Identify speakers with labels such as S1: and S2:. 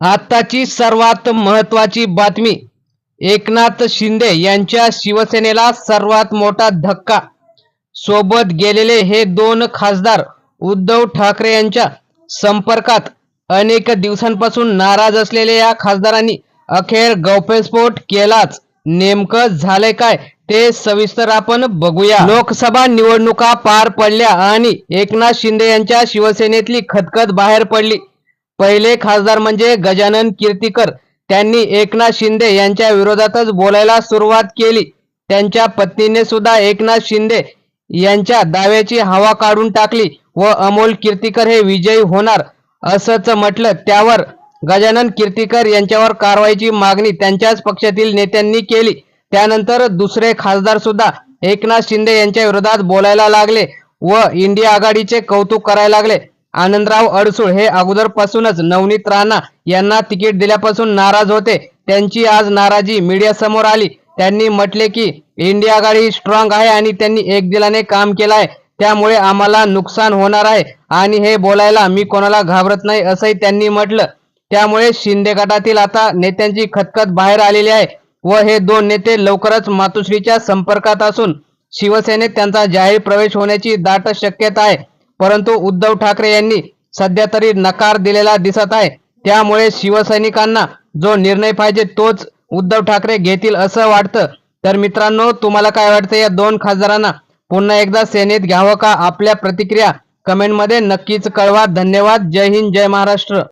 S1: आत्ताची सर्वात महत्वाची बातमी. एकनाथ शिंदे यांच्या शिवसेनेला सर्वात मोठा धक्का. सोबत गेलेले हे दोन खासदार उद्धव ठाकरे यांच्या संपर्कात अनेक दिवसांपासून नाराज असलेल्या या खासदारांनी अखेर गौप्यस्फोट केलाच. नेमकं झालंय काय ते सविस्तर आपण बघूया. लोकसभा निवडणुका पार पडल्या आणि एकनाथ शिंदे यांच्या शिवसेनेतली खतखत बाहेर पडली. पहिले खासदार म्हणजे गजानन कीर्तीकर. त्यांनी एकनाथ शिंदे यांच्या विरोधातच बोलायला सुरुवात केली. त्यांच्या पत्नीने सुद्धा एकनाथ शिंदे यांच्या दाव्याची हवा काढून टाकली व अमोल कीर्तीकर हे विजयी होणार असंच म्हटलं. त्यावर गजानन कीर्तीकर यांच्यावर कारवाईची मागणी त्यांच्याच पक्षातील नेत्यांनी केली. त्यानंतर दुसरे खासदार सुद्धा एकनाथ शिंदे यांच्या विरोधात बोलायला लागले व इंडिया आघाडीचे कौतुक करायला लागले. आनंदराव अडसूळ हे अगोदरपासूनच नवनीत राणा यांना तिकीट दिल्यापासून नाराज होते. त्यांची आज नाराजी मीडियासमोर आली. त्यांनी म्हटले की इंडिया आघाडी स्ट्रॉंग आहे आणि त्यांनी एक दिलाने काम केलं आहे त्यामुळे आम्हाला नुकसान होणार आहे आणि हे बोलायला मी कोणाला घाबरत नाही असंही त्यांनी म्हटलं. त्यामुळे शिंदे गटातील आता नेत्यांची खतखत बाहेर आलेली आहे व हे दोन नेते लवकरच मातोश्रीच्या संपर्कात असून शिवसेनेत त्यांचा जाहीर प्रवेश होण्याची दाट शक्यता आहे. परंतु उद्धव ठाकरे यांनी सध्या तरी नकार दिलेला दिसत आहे. त्यामुळे शिवसैनिकांना जो निर्णय पाहिजे तोच उद्धव ठाकरे घेतील असं वाटतं. तर मित्रांनो तुम्हाला काय वाटतं या दोन खासदारांना? पुन्हा एकदा सेनेत घ्यावं का? आपल्या प्रतिक्रिया कमेंटमध्ये नक्कीच कळवा. धन्यवाद. जय हिंद जय महाराष्ट्र.